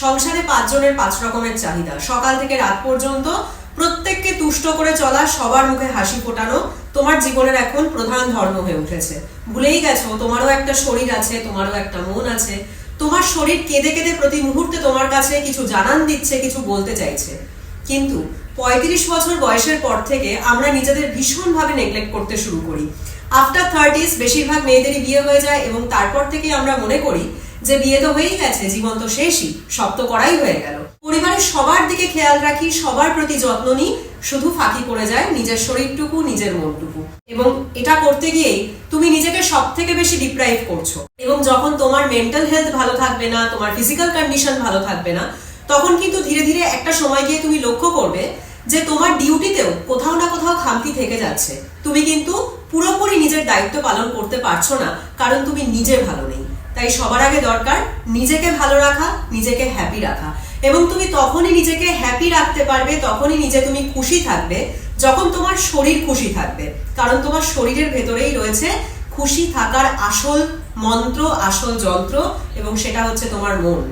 সংসারে পাঁচজনের পাঁচ রকমের চাহিদা। সকাল থেকে রাত পর্যন্ত প্রত্যেককে তুষ্ট করে চলা, সবার মুখে হাসি ফোটানো তোমার জীবনের এখন প্রধান ধর্ম হয়ে উঠেছে। ভুলেই গেছো, তোমারও একটা শরীর আছে, তোমারও একটা মন আছে। তোমার শরীর কেঁদে কেঁদে প্রতি মুহূর্তে তোমার কাছে কিছু জানান দিচ্ছে, কিছু বলতে চাইছে। কিন্তু পঁয়ত্রিশ বছর বয়সের পর থেকে আমরা নিজেদের ভীষণভাবে নেগলেক্ট করতে শুরু করি। আফটার থার্টিস বেশিরভাগ মেয়েদেরই বিয়ে হয়ে যায় এবং তারপর থেকে আমরা মনে করি যে বিয়ে তো হয়েই গেছে, জীবন তো শেষই, সব তো করাই হয়ে গেল। পরিবারের সবার দিকে খেয়াল রাখি, সবার প্রতি যত্ন নিই, শুধু ফাঁকি পড়ে যায় নিজের শরীরটুকু, নিজের মনটুকু। এবং এটা করতে গিয়েই তুমি নিজেকে সব থেকে বেশি ডিপ্রাইভ করছ। এবং যখন তোমার মেন্টাল হেলথ ভালো থাকবে না, তোমার ফিজিক্যাল কন্ডিশন ভালো থাকবে না, তখন কিন্তু ধীরে ধীরে একটা সময় গিয়ে তুমি লক্ষ্য করবে যে তোমার ডিউটিতেও কোথাও না কোথাও খামতি থেকে যাচ্ছে। তুমি কিন্তু পুরোপুরি নিজের দায়িত্ব পালন করতে পারছ না, কারণ তুমি নিজে ভালো নেই। তাই সবার আগে দরকার নিজেকে ভালো রাখা, নিজেকে হ্যাপি রাখা। এবং তুমি তখনই নিজেকে হ্যাপি রাখতে পারবে, তখনই নিজে তুমি খুশি থাকবে, যখন তোমার শরীর খুশি থাকবে। কারণ তোমার শরীরের ভেতরেই রয়েছে খুশি থাকার আসল মন্ত্র, আসল যন্ত্র, এবং সেটা হচ্ছে তোমার মন।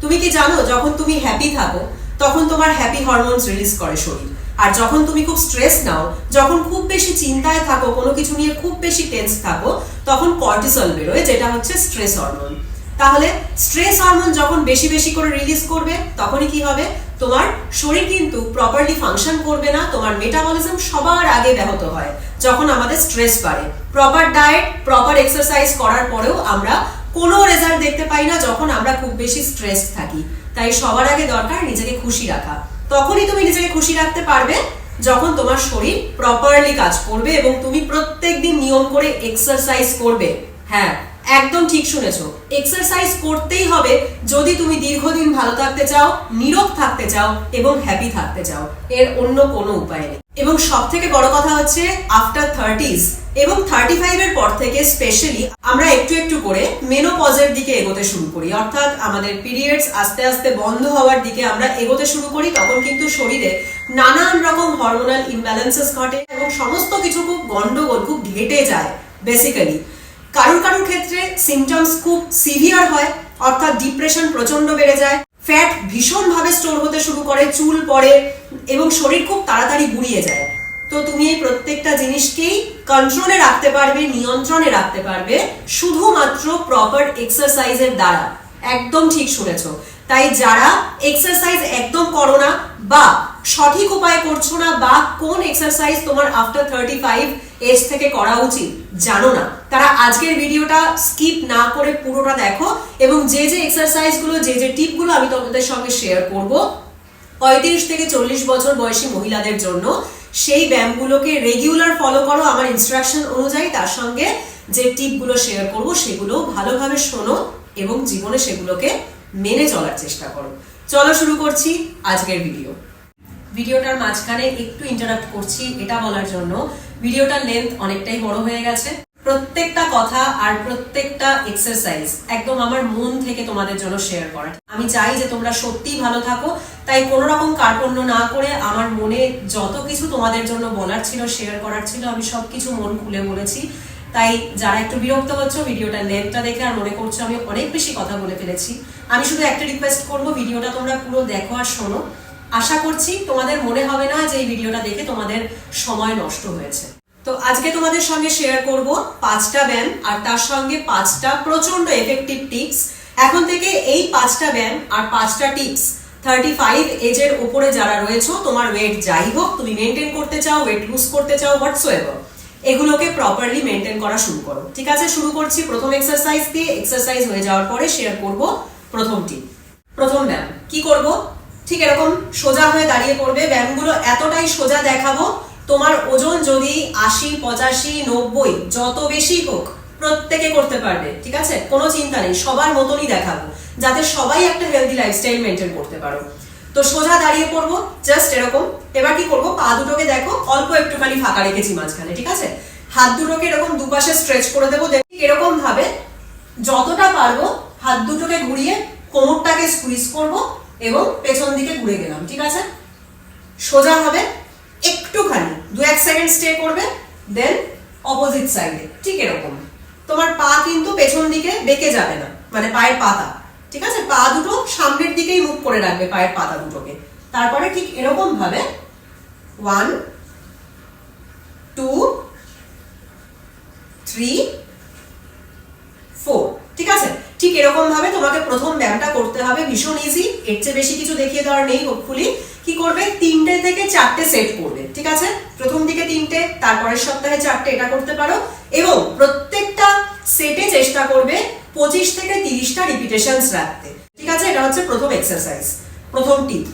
তুমি কি জানো, যখন তুমি হ্যাপি থাকো, তখন তোমার হ্যাপি হরমোনস রিলিজ করে শরীর। আর যখন তুমি খুব স্ট্রেস নাও, যখন খুব বেশি চিন্তায় থাকো, কোনো কিছু নিয়ে খুব বেশি টেন্স থাকো, তখন কর্টিসল বেরোয়, যেটা হচ্ছে স্ট্রেস হরমোন তাহলে স্ট্রেস হরমোন যখন বেশি বেশি করে রিলিজ করবে, তখনই কি হবে? তোমার শরীর কিন্তু প্রপারলি ফাংশন করবে না, তোমার মেটাবলিজম সবার আগে ব্যাহত হয়, যখন আমাদের স্ট্রেস বাড়ে। প্রপার ডায়েট প্রপার এক্সারসাইজ করার পরেও আমরা কোনো রেজাল্ট দেখতে পাই না, যখন আমরা খুব বেশি স্ট্রেস থাকি। তাই সবার আগে দরকার নিজেকে খুশি রাখা। তখনই তুমি নিজেকে খুশি রাখতে পারবে যখন তোমার শরীর প্রপারলি কাজ করবে এবং তুমি প্রত্যেকদিন নিয়ম করে এক্সারসাইজ করবে। হ্যাঁ একদম ঠিক শুনেছো। এক্সারসাইজ করতেই হবে যদি তুমি দীর্ঘদিন ভালো থাকতে চাও, নীরব থাকতে চাও এবং হ্যাপি থাকতে চাও। এর অন্য কোনো উপায় নেই। এবং সব থেকে বড় কথা হচ্ছে আফটার থার্টিজ এবং থার্টি ফাইভের পর থেকে স্পেশালি আমরা একটু একটু করে মেনোপজের দিকে এগোতে শুরু করি। অর্থাৎ আমাদের পিরিয়ডস আস্তে আস্তে বন্ধ হওয়ার দিকে আমরা এগোতে শুরু করি, তখন কিন্তু শরীরে নানান রকম হরমোনাল ইমব্যালেন্সেস ঘটে এবং সমস্ত কিছু খুব গন্ডগোল খুব ঘেটে যায় বেসিক্যালি কারোর কারোর ক্ষেত্রে সিমটমস খুব সিভিয়ার হয়, অর্থাৎ ডিপ্রেশন প্রচণ্ড বেড়ে যায় ফ্যাট ভীষণভাবে স্টোর হতে শুরু করে, চুল পড়ে এবং শরীর খুব তাড়াতাড়ি গুড়িয়ে যায়। তো তুমি এই প্রত্যেকটা জিনিসকেই কন্ট্রোলে রাখতে পারবে, নিয়ন্ত্রণে রাখতে পারবে, শুধুমাত্র প্রপার এক্সারসাইজের দ্বারা। একদম ঠিক শুনেছো। তাই যারা এক্সারসাইজ একদম করো না বা সঠিক উপায় করছ না বা কোন এক্সারসাইজ তোমার আফটার থার্টি ফাইভ এজ থেকে করা উচিত, জানো না। তারা আজকের ভিডিওটা স্কিপ না করে পুরোটা দেখো এবং যে যে এক্সারসাইজগুলো যে যে টিপগুলো আমি তোমাদের সঙ্গে শেয়ার করব, পঁয়ত্রিশ থেকে চল্লিশ বছর বয়সী মহিলাদের জন্য, সেই ব্যায়ামগুলোকে রেগুলার ফলো করো আমার ইনস্ট্রাকশন অনুযায়ী। তার সঙ্গে যে টিপগুলো শেয়ার করব, সেগুলো ভালোভাবে শোনো এবং জীবনে সেগুলোকে মেনে চলার চেষ্টা করো। চলো শুরু করছি আজকের ভিডিও ভিডিওটার মাঝখানে একটু ইন্টারাপ্ট করছি, এটা বলার জন্য। ভিডিওটার লেন্থ অনেকটাই বড় হয়ে গেছে। প্রত্যেকটা কথা আর প্রত্যেকটা এক্সারসাইজ একদম আমার মন থেকে তোমাদের জন্য শেয়ার করা। আমি চাই যে তোমরা সত্যিই ভালো থাকো, তাই কোনো রকম কার্পণ্য না করে আমার মনে যত কিছু তোমাদের জন্য বলার ছিল শেয়ার করার ছিল, আমি সবকিছু মন খুলে বলেছি। তাই যারা একটু বিরক্ত হচ্ছ, ভিডিওটার লেন্থটা দেখে আর মনে করছ আমি অনেক বেশি কথা বলে ফেলেছি, আমি শুধু একটা রিকোয়েস্ট করব, ভিডিওটা তোমরা পুরো দেখো আর শোনো। আশা করছি তোমাদের মনে হবে না যে এই ভিডিওটা দেখে তোমাদের সময় নষ্ট হয়েছে। তো আজকে তোমাদের সঙ্গে শেয়ার করব পাঁচটা ব্যায়াম আর তার সঙ্গে পাঁচটা প্রচণ্ড এফেক্টিভ টিপস এখন থেকে এই পাঁচটা ব্যায়াম আর পাঁচটা টিপস থার্টি ফাইভ এজের উপরে যারা রয়েছে, তোমার ওয়েট যাই হোক, তুমি মেনটেন করতে চাও ওয়েট লুজ করতে চাও হোয়াটসোয়েভার এগুলোকে প্রপারলি মেনটেন করা শুরু করো। ঠিক আছে? শুরু করছি প্রথম এক্সারসাইজ দিয়ে। এক্সারসাইজ হয়ে যাওয়ার পরে শেয়ার করব প্রথম টিপ প্রথম ব্যায়াম, কি করব? ঠিক এরকম সোজা হয়ে দাঁড়িয়ে পড়বে। ব্যায়ামগুলো এতটাই সোজা দেখাবো। তোমার ওজন যদি আশি, পঁচাশি, নব্বই, যত বেশি হোক, প্রত্যেকে করতে পারবে, ঠিক আছে? কোনো চিন্তা নেই, সবার মতনই দেখাবো, যাতে সবাই একটা হেলদি লাইফস্টাইল মেনটেন করতে পারো। তো সোজা দাঁড়িয়ে পড়ব জাস্ট এরকম। এবার কি করব? পা দুটোকে দেখো, অল্প একটুখানি ফাঁকা রেখেছি মাঝখানে, ঠিক আছে? হাত দুটোকে এরকম দুপাশে স্ট্রেচ করে দেবো, দেখি এরকম ভাবে যতটা পারব, হাত দুটোকে ঘুরিয়ে কোমরটাকে স্কুইজ করব। এবং পেছন দিকে ঘুরে গেলাম, ঠিক আছে? সোজা হবে একটুখানি, দু এক সেকেন্ড স্টে করবে দেন অপোজিট সাইডে ঠিক এরকম। তোমার পা কিন্তু পেছন দিকে বেঁকে যাবে না মানে পায়ের পাতা, ঠিক আছে? পা দুটো সামনের দিকেই মুখ করে রাখবে পায়ের পাতা দুটোকে। তারপরে ঠিক এরকম ভাবে ওয়ান টু থ্রি এরকম ভাবে তোমাকে প্রথম ব্যায়ামটা করতে হবে, ভীষণ ইজি এর চেয়ে বেশি কিছু দেখিয়ে দেওয়ার নেই হোপফুলি কি করবে? তিনটে থেকে চারটে সেট করবে, ঠিক আছে? প্রথম দিকে তিনটে, তারপরের সপ্তাহে চারটে, এটা করতে পারো। এবং প্রত্যেকটা সেটে চেষ্টা করবে পঁচিশ থেকে তিরিশটা রিপিটেশনস রাখতে, ঠিক আছে? এটা হচ্ছে প্রথম এক্সারসাইজ প্রথম টিপ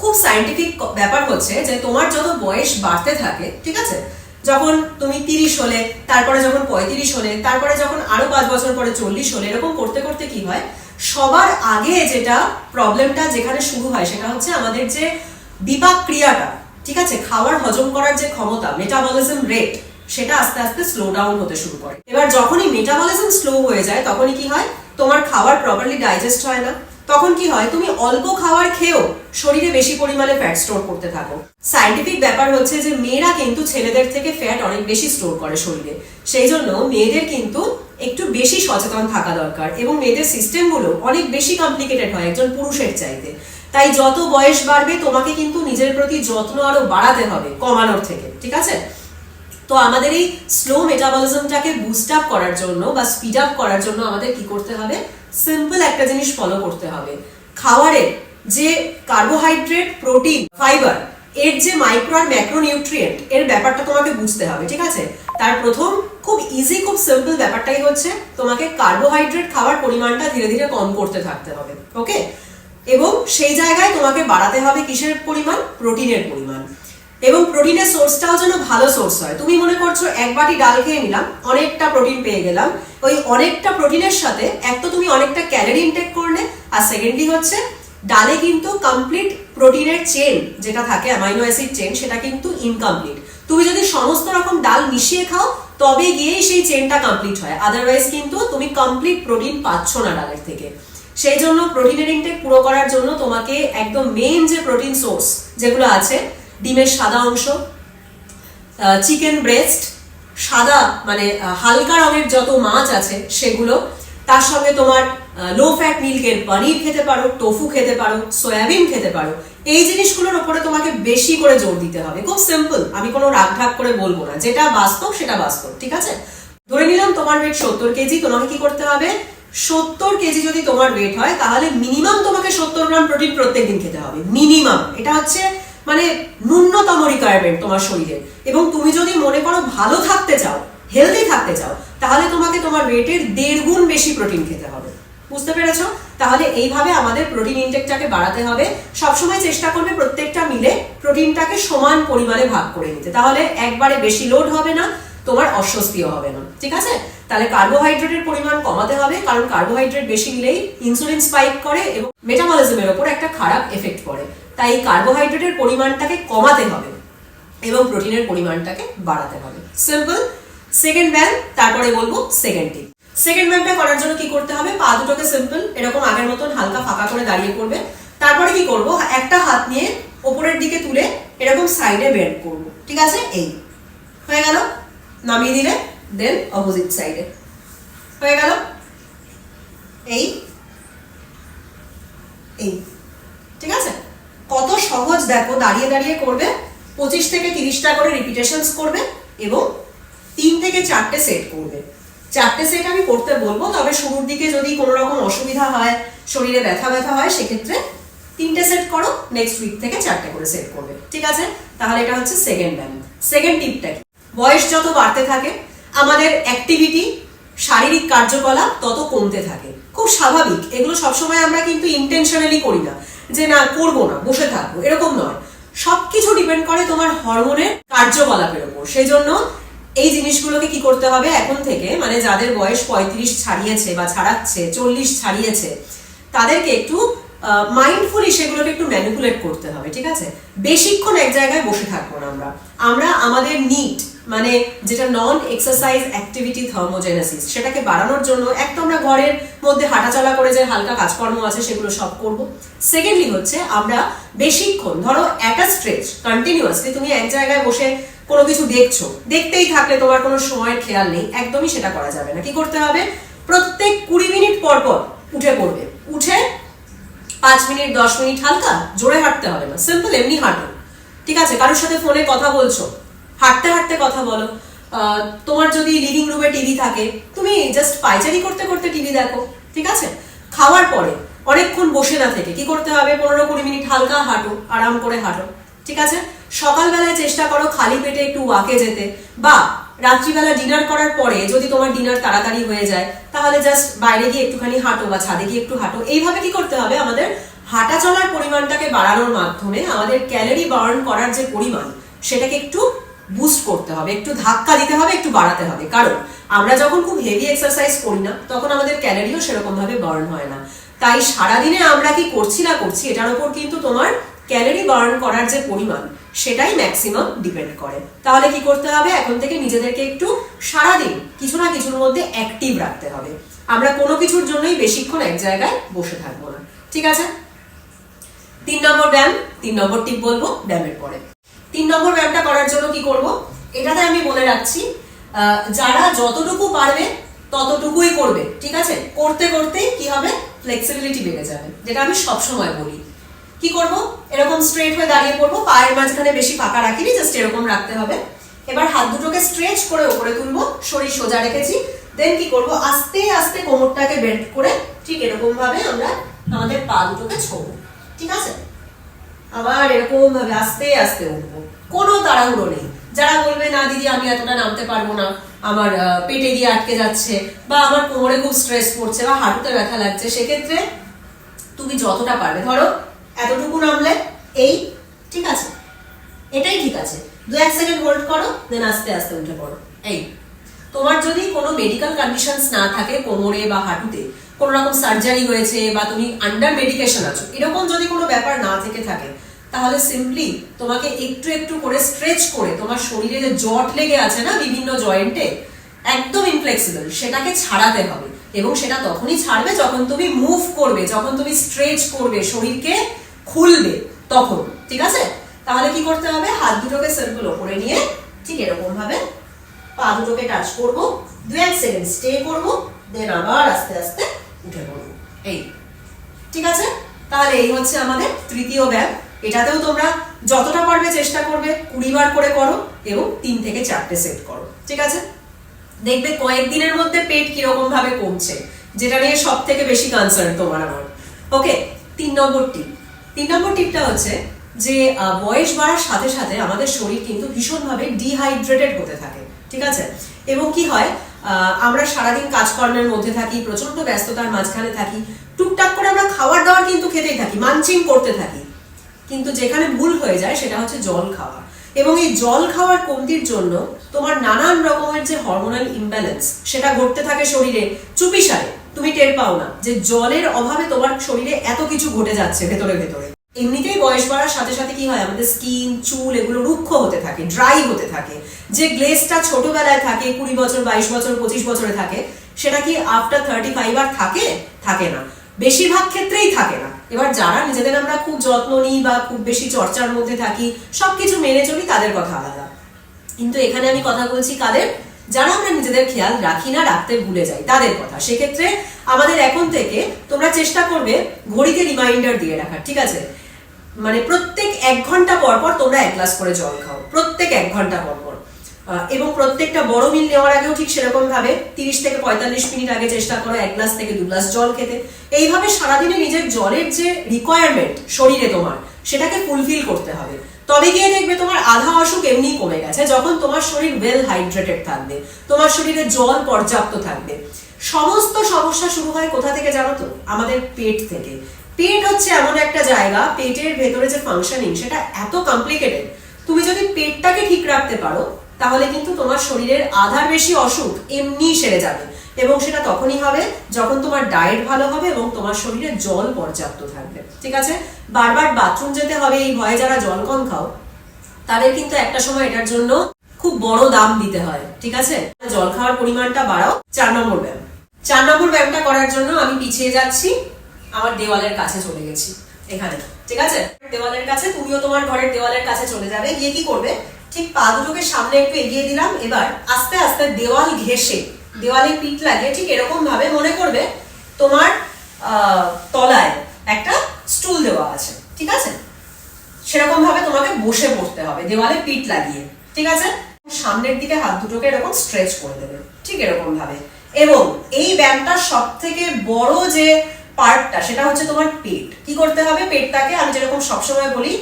খুব সাইন্টিফিক ব্যাপার হচ্ছে যে তোমার যত বয়স বাড়তে থাকে, ঠিক আছে? যখন তুমি তিরিশ হলে, তারপরে যখন পঁয়ত্রিশ হলে, তারপরে যখন আরও পাঁচ বছর পরে চল্লিশ হলে, এরকম করতে করতে কি হয়? সবার আগে যেটা প্রবলেমটা যেখানে শুরু হয় সেটা হচ্ছে আমাদের যে বিপাক ক্রিয়াটা, ঠিক আছে? খাবার হজম করার যে ক্ষমতা মেটাবলিজম রেট সেটা আস্তে আস্তে স্লো ডাউন হতে শুরু করে। এবার যখনই মেটাবলিজম স্লো হয়ে যায়, তখনই কি হয়? তোমার খাবার প্রপারলি ডাইজেস্ট হয় না। তখন কি হয়, তুমি অল্প খাবার খেয়েও শরীরে বেশি পরিমাণে ফ্যাট স্টোর করতে থাকো। সাইন্টিফিক ব্যাপার হচ্ছে যে, মেয়েরা কিন্তু ছেলেদের থেকে ফ্যাট অনেক বেশি স্টোর করে শরীরে। সেই জন্য মেয়েদের কিন্তু একটু বেশি সচেতন থাকা দরকার এবং মেয়েদের সিস্টেমগুলো অনেক বেশি কমপ্লিকেটেড হয় একজন পুরুষের চাইতে। তাই যত বয়স বাড়বে, তোমাকে কিন্তু নিজের প্রতি যত্ন আরও বাড়াতে হবে কমানোর থেকে, ঠিক আছে? তো আমাদের এই স্লো মেটাবলিজমটাকে বুস্ট আপ করার জন্য বা স্পিড আপ করার জন্য আমাদের কি করতে হবে? সিম্পল একটা জিনিস ফলো করতে হবে। খাবারের যে কার্বোহাইড্রেট প্রোটিন ফাইবার এর যে মাইক্রো আর ম্যাক্রো নিউট্রিয়েন্ট এর ব্যাপারটা তোমাকে বুঝতে হবে, ঠিক আছে? তার প্রথম খুব ইজি খুব সিম্পল ব্যাপারটাই হচ্ছে তোমাকে কার্বোহাইড্রেট খাওয়ার পরিমাণটা ধীরে ধীরে কম করতে থাকতে হবে ওকে এবং সেই জায়গায় তোমাকে বাড়াতে হবে কিসের পরিমাণ? প্রোটিনের পরিমাণ। এবং প্রোটিনের সোর্সটাও যেন ভালো সোর্স হয়। তুমি মনে করছ এক বাটি ডাল খেয়ে নিলাম, অনেকটা প্রোটিন পেয়ে গেলাম। ওই অনেকটা প্রোটিনের সাথে এক তো তুমি অনেকটা ক্যালোরি ইনটেক করলে, আর সেকেন্ডলি হচ্ছে ডালে কিন্তু কমপ্লিট প্রোটিনের চেন যেটা থাকে অ্যামাইনো অ্যাসিড চেন সেটা কিন্তু ইনকমপ্লিট তুমি যদি সমস্ত রকম ডাল মিশিয়ে খাও, তবে গিয়েই সেই চেনটা কমপ্লিট হয়। আদারওয়াইজ কিন্তু তুমি কমপ্লিট প্রোটিন পাচ্ছ না ডালের থেকে। সেই জন্য প্রোটিনের ইনটেক পুরো করার জন্য তোমাকে একদম মেইন যে প্রোটিন সোর্স যেগুলো আছে ডিমের সাদা অংশ চিকেন ব্রেস্ট সাদা মানে হালকা রঙের যত মাছ আছে সেগুলো, তার সঙ্গে তোমার লো ফ্যাট মিল্কের পনির খেতে পারো টোফু খেতে পারো সয়াবিন খেতে পারো, এই জিনিসগুলোর উপরে তোমাকে বেশি করে জোর দিতে হবে। খুব সিম্পল আমি কোনো রাগ ঢাক করে বলব না। যেটা বাস্তব, সেটা বাস্তব, ঠিক আছে? ধরে নিলাম তোমার ওয়েট সত্তর কেজি, তোমাকে কি করতে হবে? সত্তর কেজি যদি তোমার ওয়েট হয়, তাহলে মিনিমাম তোমাকে সত্তর গ্রাম প্রোটিন প্রত্যেকদিন খেতে হবে। মিনিমাম এটা হচ্ছে মানে ন্যূনতম রিকোয়ারমেন্ট তোমার শরীরে। এবং তুমি যদি মনে করো ভালো থাকতে চাও হেলদি থাকতে চাও, তাহলে তোমাকে তোমার ওয়েটের দেড় গুণ বেশি প্রোটিন খেতে হবে। বুঝতে পেরেছ? তাহলে এইভাবে আমাদের প্রোটিন ইনটেকটাকে বাড়াতে হবে। সবসময় চেষ্টা করবে প্রত্যেকটা মিলে প্রোটিনটাকে সমান পরিমাণে ভাগ করে নিতে। তাহলে একবারে বেশি লোড হবে না, তোমার অস্বস্তিও হবে না। ঠিক আছে? তাহলে কার্বোহাইড্রেটের পরিমাণ কমাতে হবে, কারণ কার্বোহাইড্রেট বেশি নিলেই ইনসুলিন স্পাইক করে এবং মেটাবলিজমের ওপর একটা খারাপ এফেক্ট পড়ে। তাই কার্বোহাইড্রেটের পরিমাণটাকে কমাতে হবে এবং প্রোটিনের পরিমাণটাকে বাড়াতে হবে। সিম্পল সেকেন্ড ব্যায়াম তারপরে বলব সেকেন্ড টিপ সেকেন্ড ব্যায়ামটা করার জন্য কি করতে হবে? পা দুটোকে সিম্পল এরকম আগের মতন হালকা ফাঁকা করে দাঁড়িয়ে করবে। তারপরে কি করব? একটা হাত নিয়ে ওপরের দিকে তুলে এরকম সাইডে বেন্ড করব। ঠিক আছে? এই। হয়ে গেল? নামিয়ে দিলে দেন অপোজিট সাইডে হয়ে গেল? এই। এই। সহজ দেখো, দাঁড়িয়ে দাঁড়িয়ে করবে, পঁচিশ থেকে তিরিশটা করে রিপিটেশনস করবে এবং তিন থেকে চারটে সেট করবে। চারটে সেট আমি করতে বলব, তবে শুরুর দিকে যদি কোনো রকম অসুবিধা হয়, শরীরে ব্যথা ব্যথা হয়, সেক্ষেত্রে তিনটে সেট করো নেক্সট উইক থেকে চারটে করে সেট করবে। ঠিক আছে? তাহলে এটা হচ্ছে সেকেন্ড ব্যায়াম সেকেন্ড টিপটা কি? বয়স যত বাড়তে থাকে, আমাদের অ্যাক্টিভিটি শারীরিক কার্যকলাপ তত কমতে থাকে। খুব স্বাভাবিক। এগুলো সবসময় আমরা কিন্তু ইন্টেনশনালি করি না। যে না করব না, বসে থাকব, এরকম নয়। সবকিছু ডিপেন্ড করে তোমার হরমোনের কার্যকলাপের উপর। সেই জন্য এই জিনিসগুলোকে কি করতে হবে এখন থেকে মানে যাদের বয়স পঁয়ত্রিশ ছাড়িয়েছে বা ছাড়াচ্ছে, চল্লিশ ছাড়িয়েছে, তাদেরকে একটু মাইন্ডফুলি সেগুলোকে একটু ম্যানিপুলেট করতে হবে, ঠিক আছে? বেশিক্ষণ এক জায়গায় বসে থাকব না আমরা। আমরা আমাদের নিট মানে যেটা নন এক্সারসাইজ অ্যাক্টিভিটি থার্মোজেনেসিস সেটাকে বাড়ানোর জন্য এক তো আমরা ঘরের মধ্যে হাঁটাচলা করে যে হালকা কাজকর্ম আছে সেগুলো সব করব। সেকেন্ডলি হচ্ছে আমরা বেশিক্ষণ, ধরো একটা স্ট্রেচ কন্টিনিউয়াসলি তুমি এক জায়গায় বসে কোনো কিছু দেখছ, দেখতেই থাকলে তোমার কোনো সময়ের খেয়াল নেই, একদমই সেটা করা যাবে না। কি করতে হবে? প্রত্যেক কুড়ি মিনিট পর পর উঠে পড়বে। উঠে পাঁচ মিনিট, দশ মিনিট হালকা জোরে হাঁটতে হবে না। সিম্পল এমনি হাঁটো। ঠিক আছে? কারোর সাথে ফোনে কথা বলছো হাঁটতে হাঁটতে কথা বলো। তোমার যদি লিভিং রুমে টিভি থাকে, তুমি জাস্ট পাইচারি করতে করতে টিভি দেখো, ঠিক আছে? খাওয়ার পরে, অনেকক্ষণ বসে না থেকে, কি করতে হবে? পনেরো কুড়ি মিনিট হালকা হাঁটো, আরাম করে হাঁটো, ঠিক আছে? সকালবেলায় চেষ্টা করো খালি পেটে একটু ওয়াকে যেতে। বা, রাত্রিবেলা ডিনার করার পরে যদি তোমার ডিনার তাড়াতাড়ি হয়ে যায়, তাহলে জাস্ট বাইরে গিয়ে একটুখানি হাঁটো বা ছাদে গিয়ে একটু হাঁটো। এইভাবে কি করতে হবে? আমাদের হাঁটা চলার পরিমাণটাকে বাড়ানোর মাধ্যমে আমাদের ক্যালোরি বার্ন করার যে পরিমাণ, সেটাকে একটু বুস্ট করতে হবে, একটু ধাক্কা দিতে হবে, একটু বাড়াতে হবে। কারণ আমরা যখন খুব হেভি এক্সারসাইজ করি না, তখন আমাদের ক্যালোরিও সেরকম ভাবে বার্ন হয় না। তাই সারাদিনে আমরা কি করছি না করছি, এটার উপর কিন্তু তোমার ক্যালোরি বার্ন করার যে পরিমাণ, সেটাই ম্যাক্সিমাম ডিপেন্ড করে। তাহলে কি করতে হবে? এখন থেকে নিজেদেরকে একটু সারাদিন কিছু না কিছুর মধ্যে অ্যাক্টিভ রাখতে হবে। আমরা কোনো কিছুর জন্যই বেশিক্ষণ এক জায়গায় বসে থাকব না। ঠিক আছে? তিন নম্বর ব্যায়াম, তিন নম্বর টিপ বলব ব্যায়ামের পরে। তিন নম্বর ব্যায়ামটা করার জন্য কি করব? এটাতে আমি বলে রাখছি যারা যতটুকু পারবে ততটুকুই করবে, ঠিক আছে? করতে করতে কি হবে? ফ্লেক্সিবিলিটি বেড়ে যাবে, যেটা আমি সব সময় বলি। কি করব? এরকম স্ট্রেট হয়ে দাঁড়িয়ে পড়ব, পায়ের মাঝখানে বেশি ফাঁকা রাখিনি জাস্ট এরকম রাখতে হবে। এবার হাত দুটোকে স্ট্রেচ করে উপরে তুলবো, শরীর সোজা রেখেছি। দেন কি করব? আস্তে আস্তে কোমরটাকে বেন্ড করে ঠিক এরকম ভাবে আমরা আমাদের পা দুটোকে ছোবো, ঠিক আছে? আবার এরকম আস্তে আস্তে উঠবো। কোনো তাড়াহুড়ো নেই। যারা বলবে, না দিদি, আমি এতটা নামতে পারব না। আমার পেটে গিয়ে আটকে যাচ্ছে বা আমার কোমরে খুব স্ট্রেস পড়ছে বা হাঁটুতে ব্যথা লাগছে, সেক্ষেত্রে তুমি যতটা পারবে, ধরো এতটুকু নামলে এই, ঠিক আছে। এটাই ঠিক আছে। দু এক সেকেন্ড হোল্ড করো দেন আস্তে আস্তে উঠে পড়ো। এই। তোমার যদি কোনো মেডিকেল কন্ডিশনস না থাকে কোমরে বা হাঁটুতে, কোনো রকম সার্জারি হয়েছে বা তুমি আন্ডার মেডিকেশন আছো, এরকম যদি কোনো ব্যাপার না থেকে থাকে তাহলে সিম্পলি তোমাকে একটু একটু করে স্ট্রেচ করে তোমার শরীরে যে জট লেগে আছে না বিভিন্ন জয়েন্টে একদম ইনফ্লেক্সিবল সেটাকে ছাড়াতে হবে। এবং সেটা তখনই ছাড়বে যখন তুমি মুভ করবে, যখন তুমি স্ট্রেচ করবে, শরীরকে খুলবে, তখন। ঠিক আছে? তাহলে কি করতে হবে? হাত দুটোকে সার্কেল ওপরে নিয়ে ঠিক এরকম ভাবে পা দুটোকে টাচ করব, দু এক সেকেন্ড স্টে করব দেন আবার আস্তে আস্তে উঠে পড়ব। এই। ঠিক আছে? তাহলে এই হচ্ছে আমাদের তৃতীয় ব্যায়াম। এটাতেও তোমরা যতটা পারবে চেষ্টা করবে, কুড়ি বার করে করো, এবং তিন থেকে চারটে সেট করো, ঠিক আছে? দেখবে কয়েকদিনের মধ্যে পেট কীরকম ভাবে কমছে, যেটা নিয়ে সব থেকে বেশি কনসার্ন তোমার আমার। ওকে তিন নম্বর টিপ তিন নম্বর টিপটা হচ্ছে যে বয়স বাড়ার সাথে সাথে আমাদের শরীর কিন্তু ভীষণভাবে ডিহাইড্রেটেড হতে থাকে, ঠিক আছে? এবং কি হয় আমরা সারাদিন কাজকর্মের মধ্যে থাকি প্রচণ্ড ব্যস্ততার মাঝখানে থাকি, টুকটাক করে আমরা খাবার দাবার কিন্তু খেতেই থাকি, মানচিং করতে থাকি। কিন্তু যেখানে ভুল হয়ে যায় সেটা হচ্ছে জল খাওয়া। এবং এই জল খাওয়ার কমতির জন্য তোমার নানান রকমের যে হরমোনাল ইমব্যালেন্স সেটা ঘটতে থাকে শরীরে। চুপিসারে তুমি টের পাও না যে জলের অভাবে তোমার শরীরে এত কিছু ঘটে যাচ্ছে ভেতরে ভেতরে। এমনিতেই বয়স বাড়ার সাথে সাথে কি হয়? আমাদের স্কিন চুল এগুলো রুক্ষ হতে থাকে ড্রাই হতে থাকে। যে গ্লেসটা ছোটবেলায় থাকে, কুড়ি বছর, বাইশ বছর, পঁচিশ বছরে থাকে, সেটা কি আফটার থার্টি ফাইভ আর থাকে? থাকে না। বেশিরভাগ ক্ষেত্রেই থাকে না। এবার যারা নিজেদের আমরা খুব যত্ন নিই বা খুব বেশি চর্চার মধ্যে থাকি, সবকিছু মেনে চলি তাদের কথা আলাদা। কিন্তু এখানে আমি কথা বলছি কাদের? যারা আমরা নিজেদের খেয়াল রাখি না, রাখতে ভুলে যাই, তাদের কথা। সেক্ষেত্রে আমাদের এখন থেকে তোমরা চেষ্টা করবে ঘড়িতে রিমাইন্ডার দিয়ে রাখার, ঠিক আছে? মানে প্রত্যেক এক ঘণ্টা পর পর তোমরা এক গ্লাস করে জল খাও। প্রত্যেক এক ঘণ্টা পর পর। এবং প্রত্যেকটা বড় মিল নেওয়ার আগেও ঠিক সেরকম ভাবে তিরিশ থেকে পঁয়তাল্লিশ মিনিট আগে চেষ্টা করো এক গ্লাস থেকে দু গ্লাস জল খেতে। এইভাবে সারাদিনে নিজের জলের যে রিকোয়ারমেন্ট শরীরে তোমার, সেটাকে ফুলফিল করতে হবে। তবে গিয়ে দেখবে তোমার আধা অসুখ এমনি কমে গেছে, যখন তোমার শরীর ওয়েল হাইড্রেটেড থাকবে, তোমার শরীরে জল পর্যাপ্ত থাকবে। সমস্ত সমস্যা শুরু হয় কোথা থেকে জানো তো? আমাদের পেট থেকে। পেট হচ্ছে এমন একটা জায়গা, পেটের ভেতরে যে ফাংশনিং সেটা এত কমপ্লিকেটেড তুমি যদি পেটটাকে ঠিক রাখতে পারো তাহলে কিন্তু তোমার শরীরের আধার বেশি অসুখ এমনি সেরে যাবে। এবং সেটা তখনই হবে যখন তোমার ডায়েট ভালো হবে এবং তোমার শরীরে জল পর্যাপ্ত থাকবে। ঠিক আছে? বারবার বাথরুম যেতে হবে, এই ভয়ে যারা জল কম খাও, তাদের কিন্তু একটা সময় এটার জন্য খুব বড় দাম দিতে হয়। ঠিক আছে? জল খাওয়ার পরিমাণটা বাড়াও। চার নম্বর ব্যায়াম। চার নম্বর ব্যায়ামটা করার জন্য আমি পিছিয়ে যাচ্ছি। আমার দেওয়ালের কাছে চলে গেছি। এখানে। ঠিক আছে? দেওয়ালের কাছে তুমিও তোমার ঘরের দেওয়ালের কাছে চলে যাবে। গিয়ে কি করবে? ঠিক পা দুটোকে সামনে একটু এগিয়ে দিলাম, এবার আস্তে আস্তে দেওয়াল ঘেসে দেওয়ালে পিঠ লাগিয়ে ঠিক এরকম ভাবে মনে করবে তোমার তলায় একটা স্টুল দেওয়া আছে, ঠিক আছে? সেরকম ভাবে তোমাকে বসে পড়তে হবে, দেওয়ালে পিঠ লাগিয়ে, ঠিক আছে? সামনের দিকে হাত দুটোকে এরকম স্ট্রেচ করে দেবে, ঠিক এরকম ভাবে এবং এই ব্যায়ামটার সব থেকে বড় যে পার্টটা সেটা হচ্ছে তোমার পেট। কি করতে হবে? পেটটাকে আমি যেরকম সবসময় বলি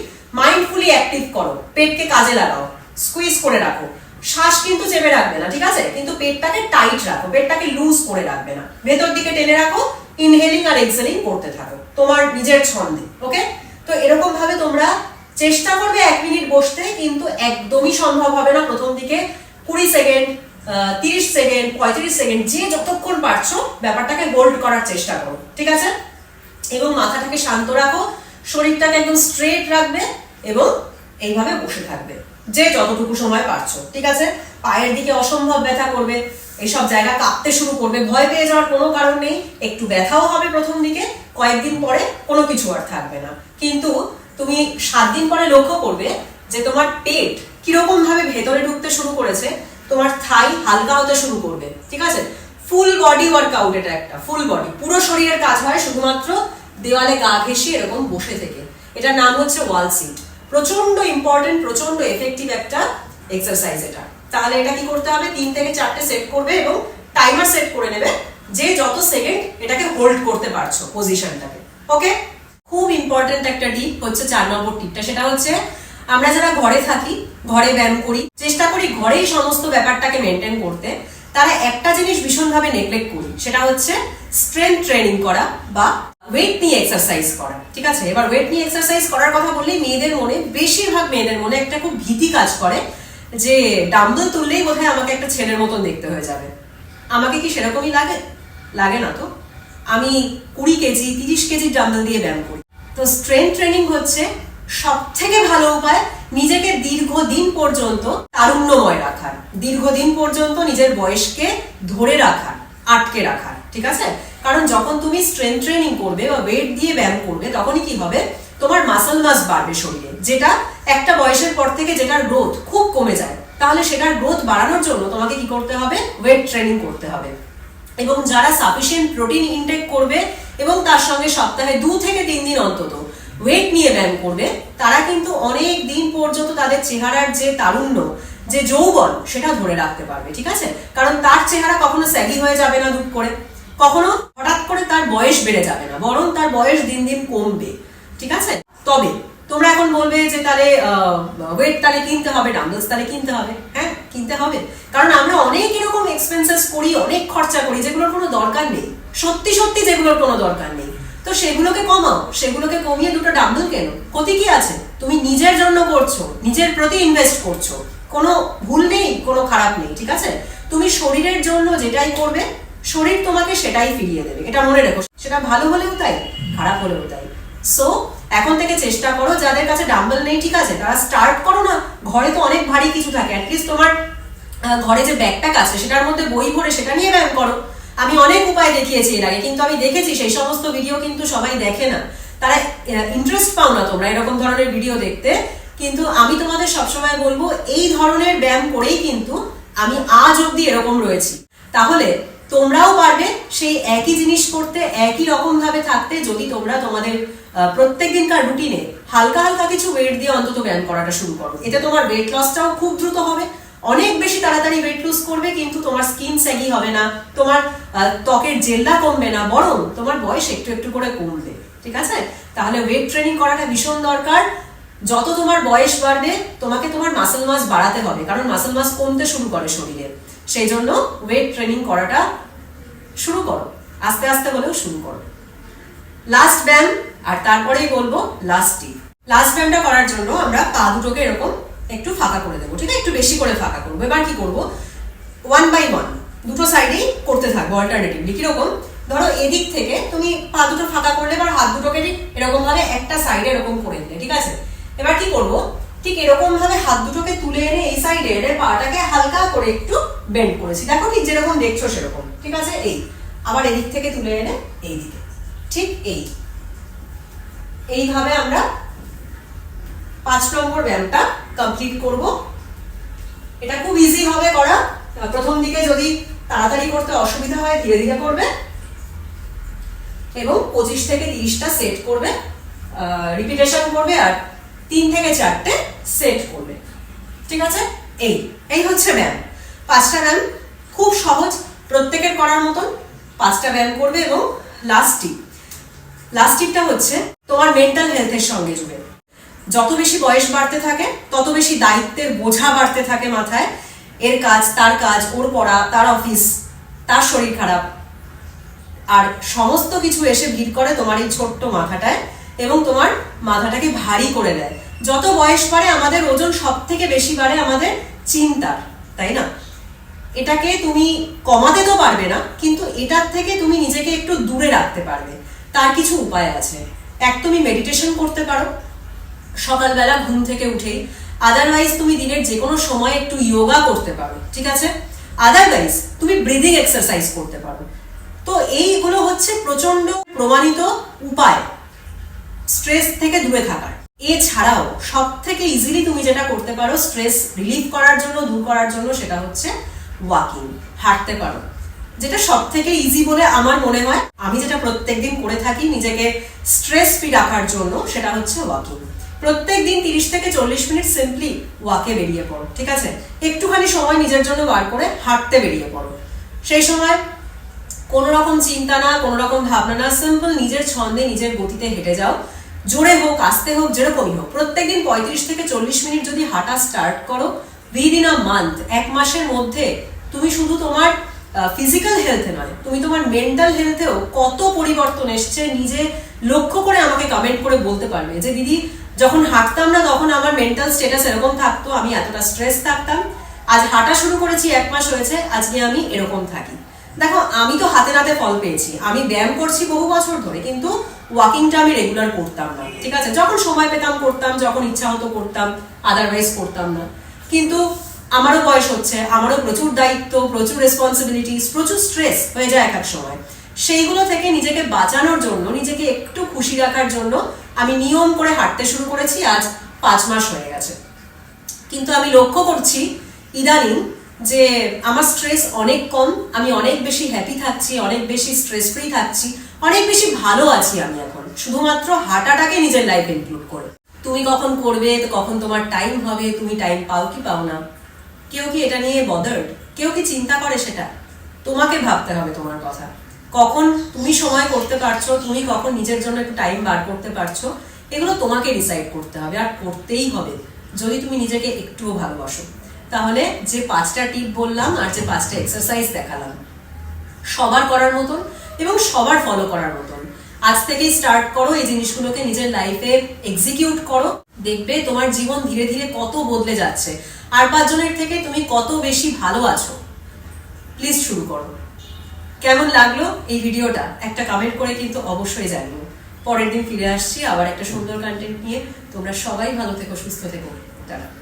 মাইন্ডফুলি অ্যাক্টিভ করো, পেটকে কাজে লাগাও। স্কুইজ করে রাখো। শ্বাস কিন্তু চেপে রাখবে না, ঠিক আছে? কিন্তু পেটটাকে টাইট রাখো, পেটটাকে লুজ করে রাখবে না। ভেতর দিকে টেনে রাখো ইনহেলিং আর এক্সেলিং করতে থাকো, তোমার নিজের ছন্দে ওকে তো এরকম ভাবে তোমরা চেষ্টা করবে এক মিনিট বসতে, কিন্তু একদমই সম্ভব হবে না প্রথম দিকে। কুড়ি সেকেন্ড তিরিশ সেকেন্ড, পঁয়ত্রিশ সেকেন্ড, যে যতক্ষণ পারছ ব্যাপারটাকে হোল্ড করার চেষ্টা করো, ঠিক আছে? এবং মাথাটাকে শান্ত রাখো, শরীরটাকে একদম স্ট্রেট রাখবে এবং এইভাবে বসে থাকবে। যে যতটুকু সময় পারছ, ঠিক আছে? পায়ের দিকে অসম্ভব ব্যথা করবে, এইসব জায়গা কাঁপতে শুরু করবে, ভয় পেয়ে যাওয়ার কোনো কারণ নেই, একটু ব্যথাও হবে প্রথম দিকে, কয়েকদিন পরে কোনো কিছু আর থাকবে না। কিন্তু তুমি সাত দিন পরে লক্ষ্য করবে যে তোমার পেট কীরকম ভাবে ভেতরে ঢুকতে শুরু করেছে, তোমার থাই হালকা হতে শুরু করবে, ঠিক আছে? ফুল বডি ওয়ার্কআউট এটা একটা, ফুল বডি, পুরো শরীরের কাজ হয় শুধুমাত্র দেওয়ালে গা ঘেঁষে এরকম বসে থেকে। এটার নাম হচ্ছে ওয়াল সিট। প্রচণ্ড ইম্পর্টেন্ট প্রচণ্ড এফেক্টিভ একটা এক্সারসাইজ এটা। তাহলে এটা কি করতে হবে? তিন থেকে চারটে সেট করবে এবং টাইমার সেট করে নেবে যে যত সেকেন্ড এটাকে হোল্ড করতে পারছ পজিশনটাকে ওকে খুব ইম্পর্টেন্ট একটা টিপ হচ্ছে চার নম্বর টিপটা সেটা হচ্ছে আমরা যারা ঘরে থাকি, ঘরে ব্যায়াম করি, চেষ্টা করি ঘরেই সমস্ত ব্যাপারটাকে মেনটেন করতে। তারা একটা জিনিস ভীষণভাবে নেগলেক্ট করি, সেটা হচ্ছে স্ট্রেংথ ট্রেনিং করা বা ওয়েট নিয়ে এক্সারসাইজ করা, ঠিক আছে? এবার ওয়েট নিয়ে এক্সারসাইজ করার কথা বললেই মেয়েদের মনে, বেশিরভাগ মেয়েদের মনে একটা খুব ভীতি কাজ করে যে ডাম্বল তুললেই বোধহয় আমাকে একটা ছেলের মতন দেখতে হয়ে যাবে। আমাকে কি সেরকমই লাগে? লাগে না তো। আমি কুড়ি কেজি, তিরিশ কেজি ডাম্বল দিয়ে ব্যায়াম করি। তো স্ট্রেংথ ট্রেনিং হচ্ছে সব থেকে ভালো উপায় নিজেকে দীর্ঘদিন পর্যন্ত তারুণ্যময় রাখার। দীর্ঘদিন পর্যন্ত নিজের বয়সকে ধরে রাখার, আটকে রাখার, ঠিক আছে? কারণ যখন তুমি স্ট্রেংথ ট্রেনিং করবে বা ওয়েট দিয়ে ব্যায়াম করবে, তখনই কি হবে? তোমার মাসল মাস বাড়বে শরীরে। যেটা একটা বয়সের পর থেকে যেটার গ্রোথ খুব কমে যায়, তাহলে সেটার গ্রোথ বাড়ানোর জন্য তোমাকে কি করতে হবে? ওয়েট ট্রেনিং করতে হবে। এবং যারা সাফিসিয়েন্ট প্রোটিন ইনটেক করবে এবং তার সঙ্গে সপ্তাহে দু থেকে তিন দিন অন্তত ওয়েট নিয়ে ব্যায়াম করবে, তারা কিন্তু অনেক দিন পর্যন্ত তাদের চেহারার যে তারুণ্য, যে যৌবন, সেটা ধরে রাখতে পারবে, ঠিক আছে? কারণ তার চেহারা কখনো স্যাগি হয়ে যাবে না দুপ করে, কখনো হঠাৎ করে তার বয়স বেড়ে যাবে না, বরং তার বয়স দিন দিন কমবে, ঠিক আছে? তবে, তোমরা এখন বলবে যে তাহলে ওয়েট তাহলে কিনতে হবে ডাম্বলস তাহলে কিনতে হবে হ্যাঁ? কিনতে হবে। কারণ আমরা অনেক এরকম এক্সপেন্সেস করি, অনেক খরচা করি, যেগুলোর কোনো দরকার নেই। সত্যি সত্যি যেগুলোর কোনো দরকার নেই। তো সেগুলোকে কমাও, সেগুলোকে কমিয়ে দুটো ডাম্বল কেন। ক্ষতি কি আছে? তুমি নিজের জন্য করছ, নিজের প্রতি ইনভেস্ট করছ। কোনো ভুল নেই, কোনো খারাপ নেই, ঠিক আছে? তুমি শরীরের জন্য যেটাই করবে, শরীর তোমাকে সেটাই ফিরিয়ে দেবে। এটা মনে রেখো। সেটা ভালো হলেও তাই, খারাপ হলেও তাই। সো এখন থেকে চেষ্টা করো, যাদের কাছে ডাম্বল নেই, ঠিক আছে, তারা স্টার্ট করো না। ঘরে তো অনেক ভারী কিছু থাকে। অ্যাটলিস্ট তোমার ঘরে যে ব্যাকপ্যাক আছে, সেটার মধ্যে বই ভরে সেটা নিয়ে ব্যায়াম করো। আমি অনেক উপায় দেখিয়েছি এর আগে, কিন্তু আমি দেখেছি সেই সমস্ত ভিডিও কিন্তু সবাই দেখে না। তারা ইন্টারেস্ট পাও না তোমরা এরকম ধরনের ভিডিও দেখতে। কিন্তু আমি তোমাদের সবসময় বলব, এই ধরনের ব্যায়াম করেই কিন্তু আমি আজ অবধি এরকম রয়েছি। তাহলে তোমরাও পারবে সেই একই জিনিস করতে, একই রকম ভাবে থাকতে, যদি তোমরা তোমাদের প্রত্যেক দিনকার রুটিনে হালকা হালকা কিছু ওয়েট দিয়ে অন্তত ব্যায়াম করাটা শুরু করো। এতে তোমার ওয়েট লসটাও খুব দ্রুত হবে। অনেক বেশি তাড়াতাড়ি ওয়েট লুজ করবে, কিন্তু তোমার স্কিন স্যাগি হবে না, তোমার ত্বকের জেল্লা কমবে না, বরং তোমার বয়স একটু একটু করে কমবে, ঠিক আছে? তাহলে ওয়েট ট্রেনিং করাটা ভীষণ দরকার। যত তোমার বয়স বাড়বে, তোমাকে তোমার মাসেল মাস বাড়াতে হবে, কারণ মাসেল মাস কমতে শুরু করে শরীরে। সেই জন্য ওয়েট ট্রেনিং করাটা শুরু করো, আস্তে আস্তে হলেও শুরু করো। লাস্ট ব্যায়াম, আর তারপরেই বলব লাস্ট টিপ লাস্ট ব্যায়ামটা করার জন্য আমরা পা দুটোকে এরকম একটু ফাঁকা করে দেবো, ঠিক আছে? একটু বেশি করে ফাঁকা করব। এবার কি করব? ওয়ান বাই ওয়ান দুটো সাইডেই করতে থাকব অল্টারনেটিভলি কীরকম? ধরো এদিক থেকে তুমি পা দুটো ফাঁকা করলে এবার হাত দুটোকে ঠিক এরকম ভাবে একটা সাইডে এরকম করে দিলে, ঠিক আছে? এবার কি করব? ঠিক এরকম ভাবে হাত দুটোকে তুলে এনে এই সাইডে এনে পাটাকে হালকা করে একটু বেন্ড করেছি। দেখো ঠিক যেরকম দেখছ সেরকম, ঠিক আছে? এই। আবার এদিক থেকে তুলে এনে এই দিকে ঠিক এই। এইভাবে আমরা পাঁচ নম্বর ব্যায়ামটা কমপ্লিট করব। এটা খুব ইজি হবে করা। প্রথম দিকে যদি তাড়াতাড়ি করতে অসুবিধা হয়, ধীরে ধীরে করবে। এবং পঁচিশ থেকে তিরিশটা সেট করবে। রিপিটেশন করবে আর তিন থেকে চারটে সেট করবে। ঠিক আছে? এই এই হচ্ছে ব্যায়াম পাঁচটা ব্যায়াম খুব সহজ, প্রত্যেকের করার মতন পাঁচটা ব্যায়াম করবে এবং লাস্ট টিপ লাস্ট টিপটা হচ্ছে তোমার মেন্টাল হেলথের সঙ্গে জুড়ে। যত বেশি বয়স বাড়তে থাকে, তত বেশি দায়িত্বের বোঝা বাড়তে থাকে মাথায়। এর কাজ, তার কাজ, ওর পড়া, তার অফিস তার শরীর খারাপ। আর সমস্ত কিছু এসে ভিড় করে তোমার এই ছোট্ট মাথাটায় এবং তোমার মাথাটাকে ভারী করে দেয়। যত বয়স বাড়ে, আমাদের ওজন সব থেকে বেশি বাড়ে আমাদের চিন্তার, তাই না? এটাকে তুমি কমাতে তো পারবে না, কিন্তু এটার থেকে তুমি নিজেকে একটু দূরে রাখতে পারবে। তার কিছু উপায় আছে। এক, তুমি মেডিটেশন করতে পারো। সকালবেলা ঘুম থেকে উঠেই আদারওয়াইজ তুমি দিনের যে কোনো সময় একটু যোগা করতে পারো, ঠিক আছে? আদারওয়াইজ তুমি ব্রিদিং এক্সারসাইজ করতে পারো। তো এইগুলো হচ্ছে প্রচণ্ড প্রমাণিত উপায় স্ট্রেস থেকে দূরে থাকার। এছাড়াও সব থেকে ইজিলি তুমি যেটা করতে পারো স্ট্রেস রিলিফ করার জন্য, দূর করার জন্য সেটা হচ্ছে ওয়াকিং হাঁটতে পারো। যেটা সব থেকে ইজি বলে আমার মনে হয়। আমি যেটা প্রত্যেকদিন করে থাকি নিজেকে স্ট্রেস ফ্রি রাখার জন্য, সেটা হচ্ছে ওয়াকিং প্রত্যেক দিন তিরিশ থেকে চল্লিশ মিনিট সিম্পলি ওয়াকে বেরিয়ে পড়ো, ঠিক আছে? একটুখানি সময় নিজের জন্য বার করে হাঁটতে বেরিয়ে পড়ো। সেই সময় কোনো রকম চিন্তা না, কোনো রকম ভাবনা না সিম্পল নিজের ছন্দে নিজের গতিতে হেঁটে যাও। জোরে হোক, আসতে হোক, যেরকমই হোক, প্রত্যেকদিন পঁয়ত্রিশ থেকে চল্লিশ মিনিট যদি হাঁটা স্টার্ট করো উইদিন আ মান্থ এক মাসের মধ্যে তুমি শুধু তোমার ফিজিক্যাল হেলথে নয়, তুমি তোমার মেন্টাল হেলথেও কত পরিবর্তন এসছে, নিজে লক্ষ্য করে আমাকে কমেন্ট করে বলতে পারবে যে, দিদি যখন হাঁটতাম না, তখন আমার মেন্টাল স্টেটাস এরকম থাকতো, আমি এতটা স্ট্রেস থাকতাম। আজ হাঁটা শুরু করেছি, এক মাস হয়েছে, আজকে আমি এরকম থাকি। দেখো, আমি তো হাতে হাতে ফল পেয়েছি, আমি ব্যায়াম করছি বহু বছর ধরে, কিন্তু ওয়াকিংটা আমি রেগুলার করতাম না, ঠিক আছে? যখন সময় পেতাম, করতাম, যখন ইচ্ছা হতো করতাম আদারওয়াইজ করতাম না। কিন্তু আমারও বয়স হচ্ছে, আমারও প্রচুর দায়িত্ব, প্রচুর রেসপন্সিবিলিটিস প্রচুর স্ট্রেস হয়ে যায় এক এক সময়। সেইগুলো থেকে নিজেকে বাঁচানোর জন্য, নিজেকে একটু খুশি রাখার জন্য আমি নিয়ম করে হাঁটতে শুরু করেছি, আজ পাঁচ মাস হয়ে গেছে। কিন্তু আমি লক্ষ্য করছি ইদানিং যে আমার স্ট্রেস অনেক কম, আমি অনেক বেশি হ্যাপি থাকছি, অনেক বেশি স্ট্রেস ফ্রি থাকছি, অনেক বেশি ভালো আছি আমি এখন। শুধুমাত্র হাঁটাটাকে নিজের লাইফে ইনক্লুড করে। তুমি কখন করবে, কখন তোমার টাইম হবে, তুমি টাইম পাও কি পাও না? কেউ কি এটা নিয়ে বদার্ড কেউ কি চিন্তা করে সেটা? তোমাকে ভাবতে হবে তোমার কথা। কখন তুমি সময় করতে পারছ, তুমি কখন নিজের জন্য একটু টাইম বার করতে পারছ, এগুলো তোমাকে ডিসাইড করতে হবে আর করতেই হবে, যদি তুমি নিজেকে একটুও ভালোবাসো। তাহলে যে পাঁচটা টিপ বললাম আর যে পাঁচটা এক্সারসাইজ দেখালাম, সবার করার মতন এবং সবার ফলো করার মতন। আজ থেকেই স্টার্ট করো এই জিনিসগুলোকে নিজের লাইফে এক্সিকিউট করো, দেখবে তোমার জীবন ধীরে ধীরে কত বদলে যাচ্ছে। আর পাঁচজনের থেকে তুমি কত বেশি ভালো আছো প্লিজ শুরু করো। কেমন লাগল এই ভিডিওটা? একটা কমেন্ট করে কিন্তু অবশ্যই জানব পরের দিন ফিরে আসছি, আবার একটা সুন্দর কন্টেন্ট নিয়ে। তোমরা সবাই ভালো থেকো, সুস্থ থেকো। টাটা।